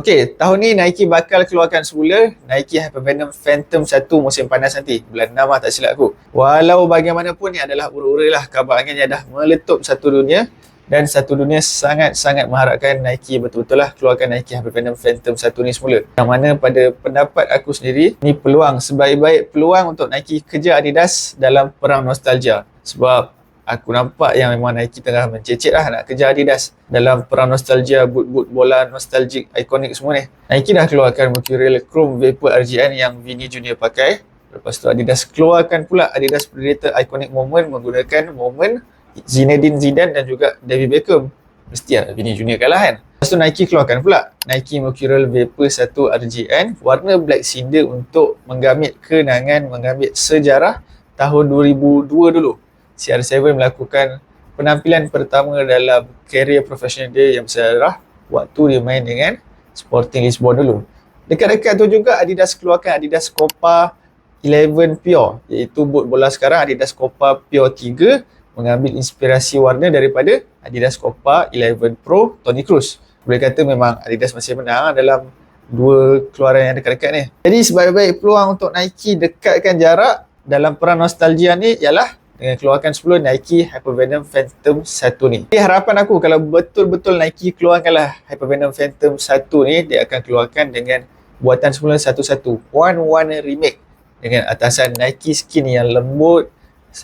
Okey, tahun ni Nike bakal keluarkan semula Nike Hypervenom Phantom 1 musim panas nanti. Bulan 6 lah tak silap aku. Walau bagaimanapun ni adalah ura-ura lah kabar angin yang dah meletup satu dunia dan satu dunia sangat-sangat mengharapkan Nike betul-betul lah keluarkan Nike Hypervenom Phantom 1 ni semula. Yang mana pada pendapat aku sendiri, ni peluang sebaik-baik peluang untuk Nike kejar Adidas dalam perang nostalgia. Sebab aku nampak yang memang Nike tengah mencecet lah nak kejar Adidas dalam perang nostalgia boot-boot bola nostalgic ikonik semua ni. Nike dah keluarkan Mercurial Chrome Vapor RGN yang Vinny Junior pakai. Lepas tu Adidas keluarkan pula Adidas Predator Iconic Moment menggunakan moment Zinedine Zidane dan juga David Beckham. Mesti lah Vinny Junior kalah kan. Lepas tu Nike keluarkan pula Nike Mercurial Vapor 1 RGN warna Black Cinder untuk menggamit kenangan, menggamit sejarah tahun 2002 dulu. CR7 melakukan penampilan pertama dalam karier profesional dia yang bersejarah waktu dia main dengan Sporting Lisbon dulu. Dekat-dekat tu juga Adidas keluarkan Adidas Copa 11 Pure iaitu boot bola sekarang Adidas Copa Pure 3 mengambil inspirasi warna daripada Adidas Copa 11 Pro Tony Cruz. Boleh kata memang Adidas masih menang dalam dua keluaran yang dekat-dekat ni. Jadi sebaik-baik peluang untuk Nike dekatkan jarak dalam peran nostalgia ni ialah dengan keluarkan 10 Nike Hypervenom Phantom 1 ni. Jadi harapan aku kalau betul-betul Nike keluarkanlah Hypervenom Phantom 1 ni, dia akan keluarkan dengan buatan semula satu-satu. One-one remake dengan atasan Nike skin yang lembut,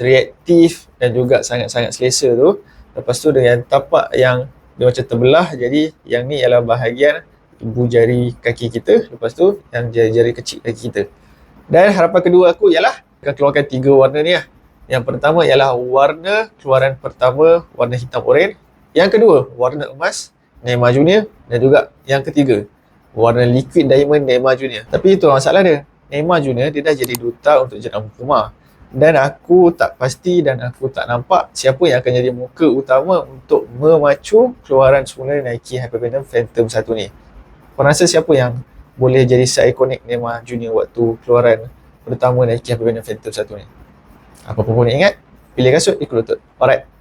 reaktif dan juga sangat-sangat selesa tu. Lepas tu dengan tapak yang dia macam terbelah jadi yang ni ialah bahagian ibu jari kaki kita. Lepas tu yang jari-jari kecil kaki kita. Dan harapan kedua aku ialah akan keluarkan tiga warna ni lah. Yang pertama ialah warna keluaran pertama warna hitam oren. Yang kedua warna emas Neymar Junior dan juga yang ketiga warna liquid diamond Neymar Junior. Tapi itu masalah dia. Neymar Junior dia dah jadi duta untuk jenama Puma. Dan aku tak pasti dan aku tak nampak siapa yang akan jadi muka utama untuk memacu keluaran semula Nike Hypervenom Phantom 1 ni. Kau rasa siapa yang boleh jadi se-ikonik Neymar Junior waktu keluaran pertama Nike Hypervenom Phantom 1 ni? Apa pun ingat, pilih kasut, ikut lutut. Alright.